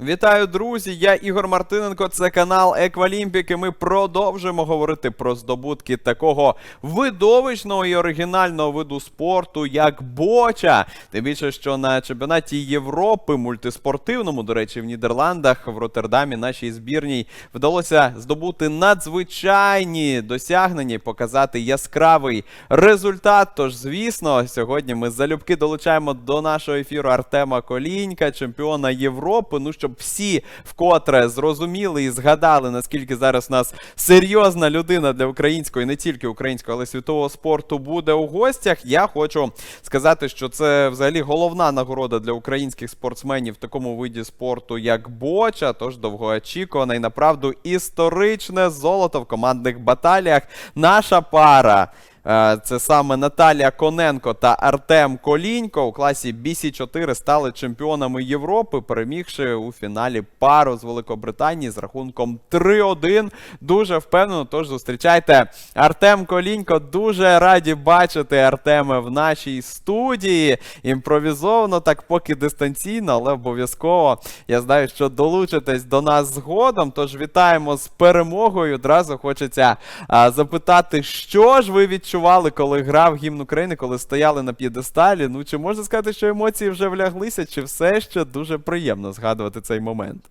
Вітаю, друзі! Я Ігор Мартиненко. Це канал Еквалімпік. І ми продовжуємо говорити про здобутки такого видовищного і оригінального виду спорту, як боча. Тим більше, що на чемпіонаті Європи, мультиспортивному, до речі, в Нідерландах, в Роттердамі, нашій збірній вдалося здобути надзвичайні досягнення, і показати яскравий результат. Тож, звісно, сьогодні ми залюбки долучаємо до нашого ефіру Артема Колінька, чемпіона Європи. Ну щоб всі вкотре зрозуміли і згадали, наскільки зараз у нас серйозна людина для українського і не тільки українського, але світового спорту буде у гостях. Я хочу сказати, що це взагалі головна нагорода для українських спортсменів в такому виді спорту, як боча. Тож довгоочікуване і направду історичне золото в командних баталіях. Наша пара. Е, Це саме Наталія Коненко та Артем Колінько у класі BC4 стали чемпіонами Європи, перемігши у фіналі пару з Великобританії з рахунком 3-1. Дуже впевнено. Тож зустрічайте Артем Колінько. Дуже раді бачити Артеме в нашій студії. Імпровізовано, так поки дистанційно, але обов'язково я знаю, що долучитесь до нас згодом. Тож вітаємо з перемогою. Одразу хочеться а, запитати, що ж ви відчували, коли грав гімн України, коли стояли на п'єдесталі? Ну чи можна сказати, що емоції вже вляглися, чи все ще дуже приємно згадувати цей момент?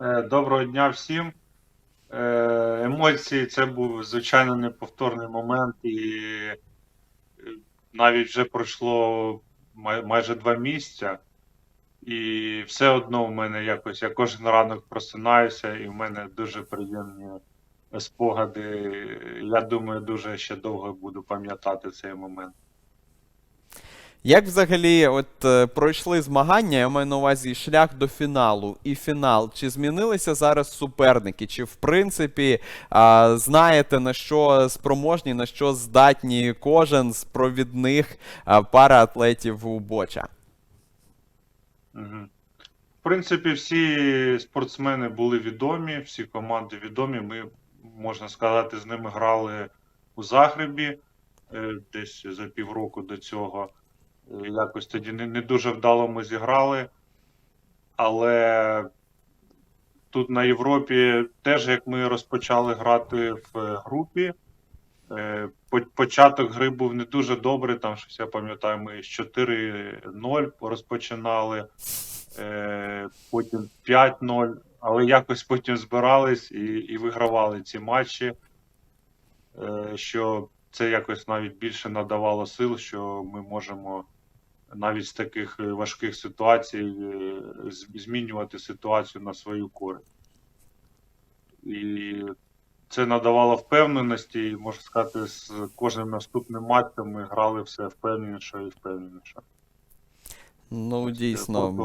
Е, Доброго дня всім. Е, Емоції це був звичайно неповторний момент, і е, навіть вже пройшло майже два місяця, і все одно в мене якось я кожен ранок просинаюся, і в мене дуже приємні спогади. Я думаю, дуже ще довго буду пам'ятати цей момент. Як взагалі от е, пройшли змагання, я маю на увазі шлях до фіналу і фінал. Чи змінилися зараз суперники? Чи в принципі а, знаєте на що спроможні, на що здатні кожен з провідних а, параатлетів у боча? В принципі, всі спортсмени були відомі, всі команди відомі. Ми, можна сказати, з ними грали у Загребі е, десь за півроку до цього. Е, Якось тоді не, не дуже вдало ми зіграли. Але тут на Європі теж як ми розпочали грати в групі. е, Початок гри був не дуже добрий, там щось я пам'ятаю, ми з 4-0 розпочинали потім 5-0, але якось потім збирались і, і вигравали ці матчі, е, що це якось навіть більше надавало сил, що ми можемо навіть з таких е, важких ситуацій е, змінювати ситуацію на свою користь. І це надавало впевненості, і можна сказати, з кожним наступним матчем ми грали все впевненіше і впевненіше. Ну, дійсно. Там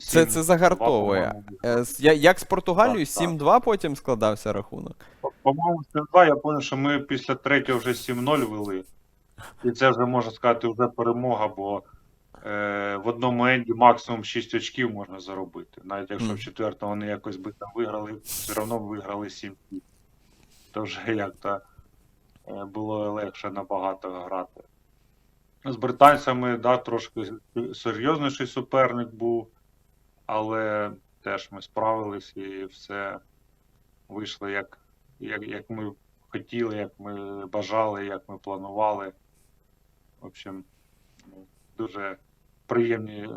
Це, це загартовує. Е, я- Як з Португалією? Так, так. 7-2 потім складався рахунок. По- По-моєму, це 2, я пам'ятаю, що ми після третього вже 7-0 вели. І це вже можна сказати вже перемога, бо е, в одному енді максимум 6 очків можна заробити. Навіть якщо Мгм. в четвертому вони якось би там виграли, все одно виграли 7 То вже як-то е, було легше набагато грати. З британцями, да, трошки серйозніший суперник був, але теж ми справились і все вийшло як, як, як ми хотіли, як ми бажали, як ми планували. В общем, ну, дуже приємні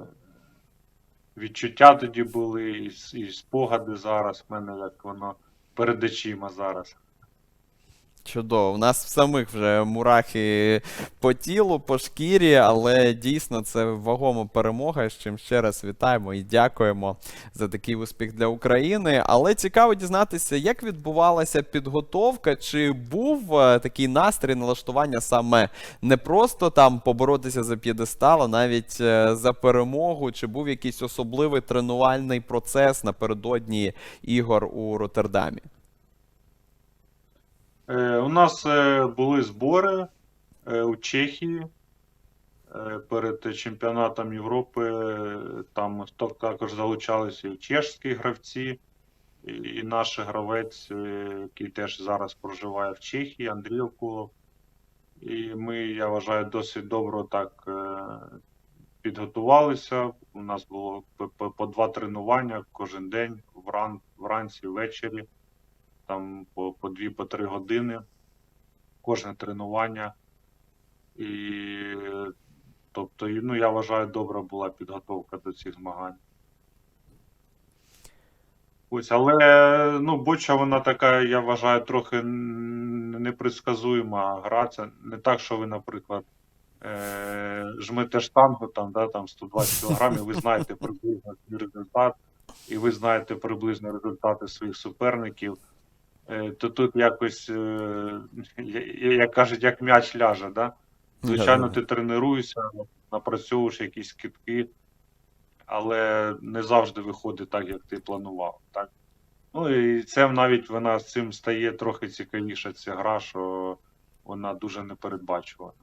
відчуття тоді були, і, і спогади зараз. В мене як воно перед очима зараз. Чудово. У нас в самих вже мурахи по тілу, по шкірі, але дійсно це вагома перемога, з чим ще раз вітаємо і дякуємо за такий успіх для України. Але цікаво дізнатися, як відбувалася підготовка, чи був е, такий настрій налаштування саме не просто там поборотися за п'єдестал, а навіть е, за перемогу, чи був якийсь особливий тренувальний процес напередодні ігор у Роттердамі? Е, у нас е, були збори е, у Чехії перед чемпіонатом Європи. Там також залучалися і чешські гравці, і, наш гравець, який теж зараз проживає в Чехії, Андрій Окулов. І ми, я вважаю, досить добре так підготувалися. У нас було по, два тренування кожен день, вран, вранці, ввечері, там по, по дві, по три години. Кожне тренування. І тобто, ну, я вважаю, добра була підготовка до цих змагань. Ось, але ну, боча вона така, я вважаю, трохи н- непредсказуема гра. Це не так, що ви, наприклад, е- жмете штангу там, да, там 120 кг, ви знаєте приблизно результат, і ви знаєте приблизно результати своїх суперників. Е, то тут якось, е- як кажуть, як м'яч ляже, да? Звичайно, ти тренуєшся, напрацьовуєш якісь китки, але не завжди виходить так, як ти планував. Так? Ну і це навіть вона з цим стає трохи цікавіша ця гра, що вона дуже непередбачувана.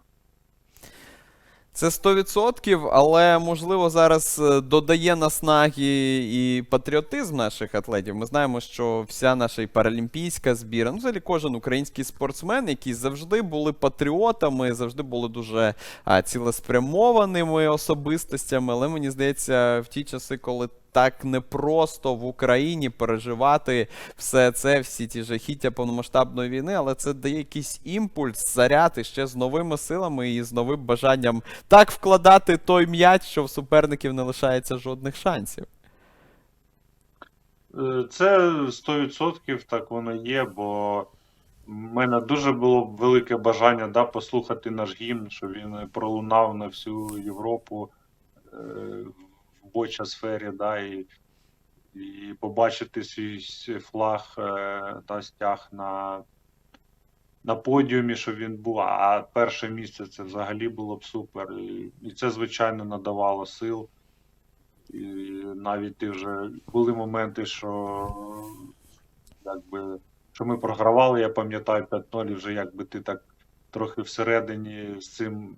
Це 100%, але можливо зараз е, додає наснаги і патріотизм наших атлетів. Ми знаємо, що вся наша і паралімпійська збіра, ну взагалі кожен український спортсмен, які завжди були патріотами, завжди були дуже а, цілеспрямованими особистостями. Але мені здається, в ті часи, коли так непросто в Україні переживати все це, всі ті жахіття повномасштабної війни, але це дає якийсь імпульс, заряд ще з новими силами і з новим бажанням так вкладати той м'яч, що в суперників не лишається жодних шансів. Е, Це 100% так воно є, бо в мене дуже було велике бажання да, послухати наш гімн, що він пролунав на всю Європу боча сфері, да, і, і побачити свій флаг е, та стяг на, на подіумі, що він був. А перше місце це взагалі було б супер. І, і це, звичайно, надавало сил. І навіть ти вже були моменти, що якби що ми програвали, я пам'ятаю 5-0, і вже якби ти так трохи всередині з цим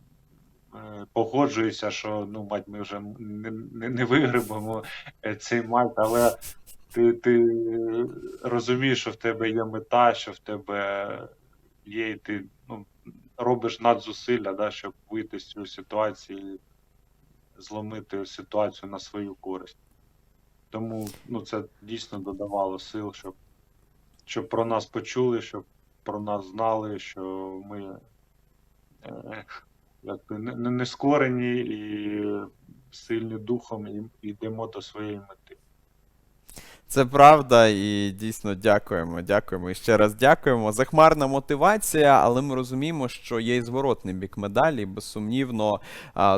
е, погоджуєшся, що ну, мать, ми вже не, не, не вигребемо е, цей матч, але ти, ти розумієш, що в тебе є мета, що в тебе є, і ти ну, робиш надзусилля, да, щоб вийти з цієї ситуації зломити ситуацію на свою користь. Тому ну, це дійсно додавало сил, щоб, щоб про нас почули, щоб про нас знали, що ми е, якби не, не- скорені і сильні духом і йдемо до своєї мети. Це правда, і дійсно дякуємо. Дякуємо і ще раз дякуємо. Захмарна мотивація, але ми розуміємо, що є і зворотний бік медалі. Безсумнівно,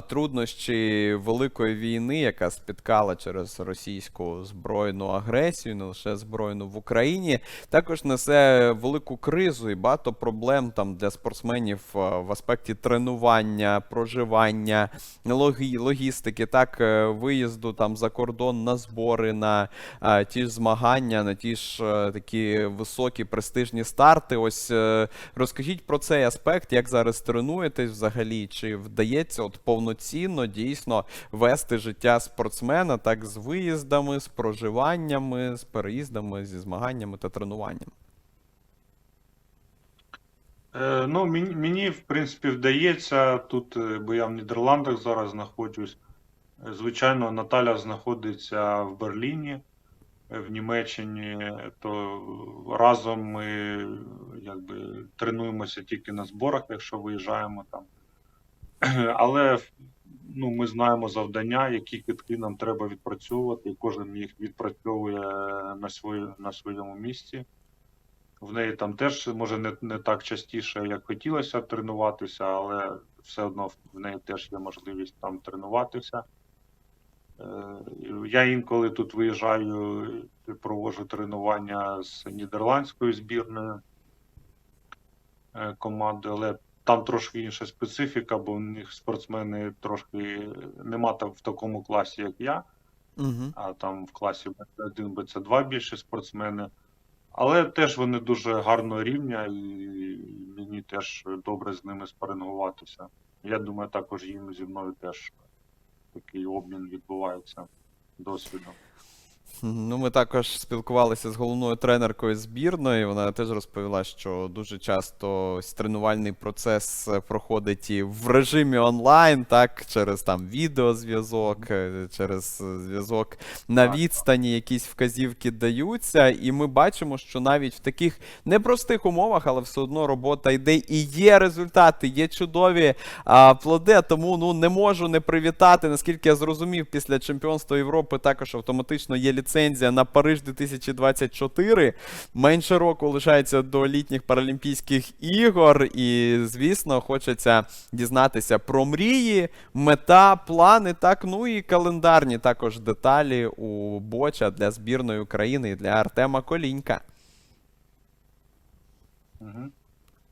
труднощі великої війни, яка спіткала через російську збройну агресію, не лише збройну в Україні, також несе велику кризу і багато проблем там для спортсменів в аспекті тренування, проживання, логі, логістики, так, е, виїзду там за кордон на збори, на а, ті ж змагання, на ті ж е, такі високі престижні старти. Ось е, розкажіть про цей аспект, як зараз тренуєтесь взагалі, чи вдається от повноцінно дійсно вести життя спортсмена так з виїздами, з проживаннями, з переїздами, зі змаганнями та тренуванням? Е, ну, мені, мені, в принципі, вдається тут, е, бо я в Нідерландах зараз знаходжусь. Е, Звичайно, Наталя знаходиться в Берліні, в Німеччині, то разом ми якби тренуємося тільки на зборах, якщо виїжджаємо там. Але ну, ми знаємо завдання, які китки нам треба відпрацьовувати, і кожен їх відпрацьовує на, свої, на своєму місці. В неї там теж може не, не так частіше, як хотілося тренуватися, але все одно в неї теж є можливість там тренуватися. Я інколи тут виїжджаю, проводжу тренування з нідерландською збірною е, командою, але там трошки інша специфіка, бо в них спортсмени трошки нема там в такому класі, як я Угу. а там в класі Б1, Б2 більше спортсмени. Але теж вони дуже гарного рівня, і мені теж добре з ними спарингуватися. Я думаю, також їм зі мною теж такий обмін відбувається досвідом. Ну, ми також спілкувалися з головною тренеркою збірної. Вона теж розповіла, що дуже часто тренувальний процес е, проходить і в режимі онлайн, так, через там відеозв'язок, е, через е, зв'язок на відстані, якісь вказівки даються. І ми бачимо, що навіть в таких непростих умовах, але все одно робота йде і є результати, є чудові а, плоди. Тому ну не можу не привітати. Наскільки я зрозумів, після чемпіонства Європи також автоматично є ліцензія на Париж 2024. Менше року лишається до літніх Паралімпійських ігор. І, звісно, хочеться дізнатися про мрії, мета, плани, так, ну і календарні також деталі у Боча для збірної України і для Артема Колінька.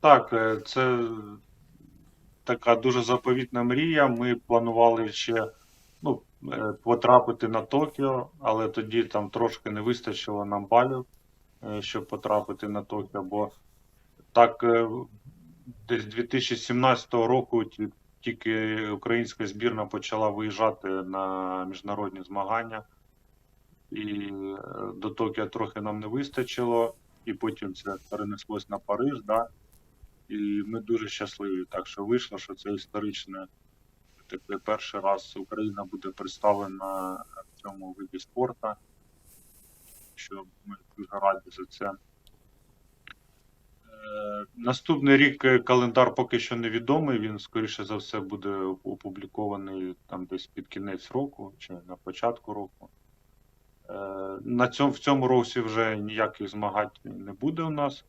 Так, е, це така дуже заповітна мрія. Ми планували ще ну, е, потрапити на Токіо, але тоді там трошки не вистачило нам балів, е, щоб потрапити на Токіо, бо так е, десь 2017 року тільки українська збірна почала виїжджати на міжнародні змагання. І до Токіо трохи нам не вистачило, і потім це перенеслось на Париж, да? і ми дуже щасливі. Так що вийшло, що це історичне такий перший раз Україна буде представлена в цьому виді спорту. Що ми дуже раді за це. Е, Наступний рік календар поки що невідомий. Він, скоріше за все, буде опублікований там десь під кінець року чи на початку року. Е, На цьому, в цьому році вже ніяких змагань не буде у нас.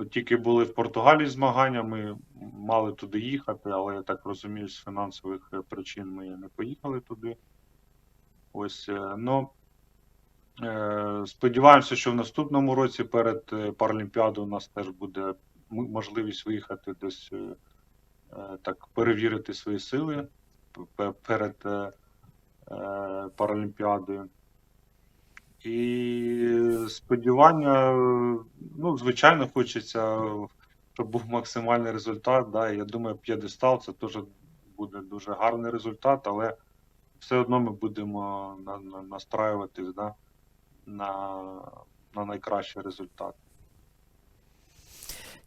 От тільки були в Португалії змагання, ми мали туди їхати, але я так розумію, з фінансових е, причин ми не поїхали туди. Ось, е, ну, е, сподіваємося, що в наступному році перед Паралімпіадою у нас теж буде можливість виїхати десь, так, перевірити свої сили перед Паралімпіадою. І сподівання, ну, звичайно, хочеться, щоб був максимальний результат. Да. Я думаю, п'єдестал це теж буде дуже гарний результат, але все одно ми будемо на, на, настраюватись да, на, на найкращий результат.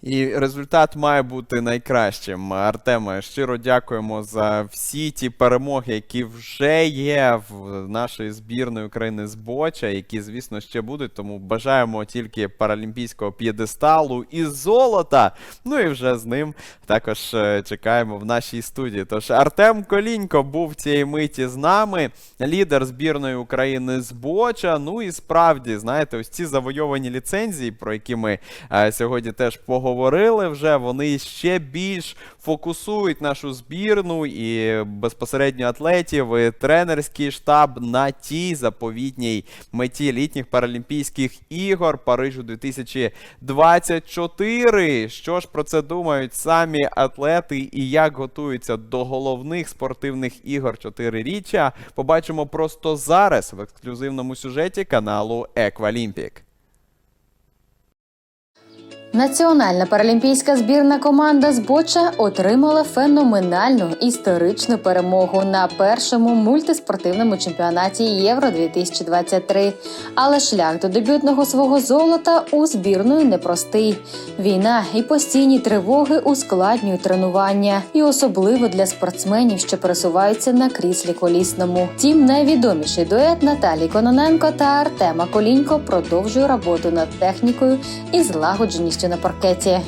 І результат має бути найкращим. Артеме, щиро дякуємо за всі ті перемоги, які вже є в нашої збірної України з Боча, які, звісно, ще будуть. Тому бажаємо тільки паралімпійського п'єдесталу і золота. Ну і вже з ним також е, чекаємо в нашій студії. Тож Артем Колінько був в цій миті з нами, лідер збірної України з Боча. Ну і справді, знаєте, ось ці завойовані ліцензії, про які ми е, сьогодні теж поговорили вже, вони ще більш фокусують нашу збірну і безпосередньо атлетів, і тренерський штаб на тій заповітній меті літніх Паралімпійських ігор Парижу 2024. Що ж про це думають самі атлети і як готуються до головних спортивних ігор чотириріччя, побачимо просто зараз в ексклюзивному сюжеті каналу Еквалімпік. Національна паралімпійська збірна команда з Боча отримала феноменальну історичну перемогу на першому мультиспортивному чемпіонаті Євро 2023. Але шлях до дебютного свого золота у збірної непростий. Війна і постійні тривоги ускладнюють тренування, і особливо для спортсменів, що пересуваються на кріслі колісному. Тім найвідоміший дует Наталії Кононенко та Артема Колінько продовжує роботу над технікою і злагодженістю на паркеті.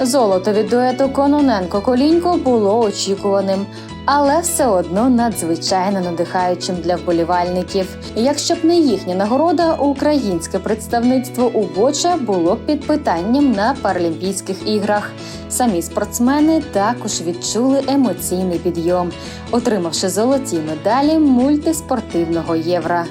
Золото від дуету Кононенко-Колінько було очікуваним, але все одно надзвичайно надихаючим для вболівальників. Якщо б не їхня нагорода, українське представництво у Боча було б під питанням на Паралімпійських іграх. Самі спортсмени також відчули емоційний підйом, отримавши золоті медалі мультиспортивного євро.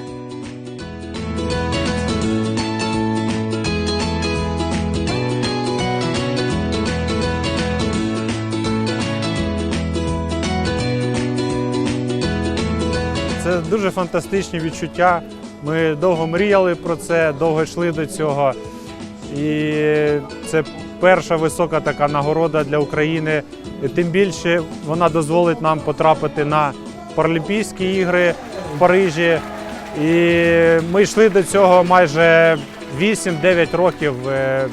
Дуже фантастичні відчуття. Ми довго мріяли про це, довго йшли до цього. І це перша висока така нагорода для України. Тим більше вона дозволить нам потрапити на Паралімпійські ігри в Парижі. І ми йшли до цього майже 8-9 років. е,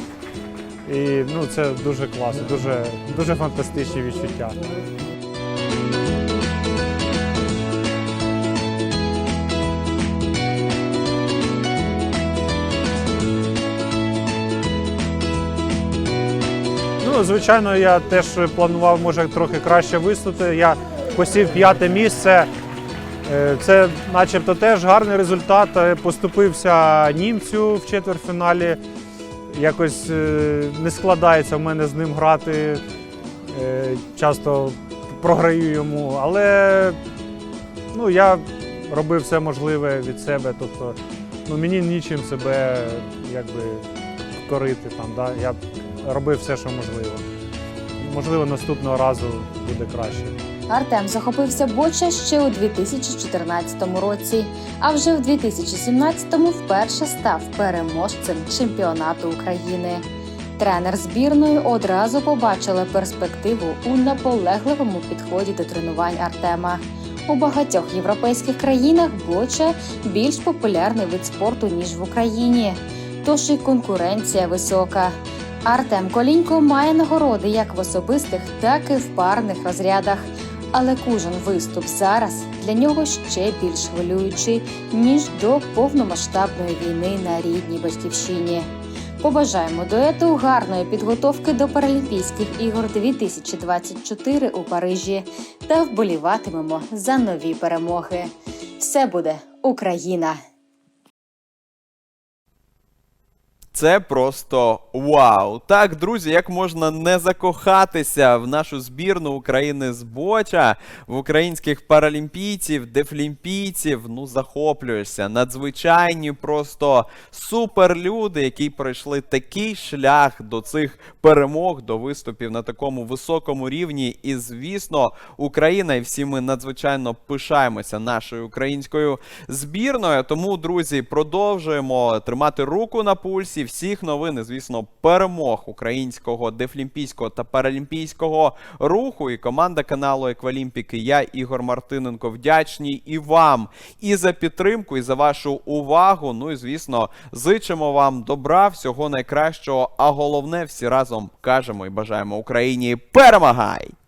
І ну, це дуже класно, дуже, дуже фантастичні відчуття. Ну, звичайно, я теж планував, може, трохи краще виступити. Я посів п'яте місце. Е, Це начебто теж гарний результат. Е, Поступився німцю в четвертьфіналі. Якось е, не складається в мене з ним грати. Часто програю йому. Але ну, я робив все можливе від себе. Тобто ну, мені нічим себе якби, корити. Там, да? Я робив все, що можливо. Можливо, наступного разу буде краще. Артем захопився боча ще у 2014 році, а вже в 2017-му вперше став переможцем чемпіонату України. Тренер збірної одразу побачила перспективу у наполегливому підході до тренувань Артема. У багатьох європейських країнах боча більш популярний вид спорту ніж в Україні, тож і конкуренція висока. Артем Колінько має нагороди як в особистих, так і в парних розрядах. Але кожен виступ зараз для нього ще більш хвилюючий ніж до повномасштабної війни на рідній батьківщині. Побажаємо дуету гарної підготовки до Паралімпійських ігор 2024 у Парижі та вболіватимемо за нові перемоги. Все буде Україна! Це просто вау. Так, друзі, як можна не закохатися в нашу збірну України з Боча, в українських паралімпійців, дефлімпійців. Ну, захоплюєшся. Надзвичайні просто суперлюди, які пройшли такий шлях до цих перемог, до виступів на такому високому рівні. І, звісно, Україна і всі ми надзвичайно пишаємося нашою українською збірною. Тому, друзі, продовжуємо тримати руку на пульсі всіх новин, звісно, перемог українського дефлімпійського та паралімпійського руху. І команда каналу Еквалімпіки. Я Ігор Мартиненко вдячні і вам і за підтримку, і за вашу увагу. Ну і звісно, зичимо вам добра, всього найкращого. А головне, всі разом кажемо і бажаємо Україні перемагай!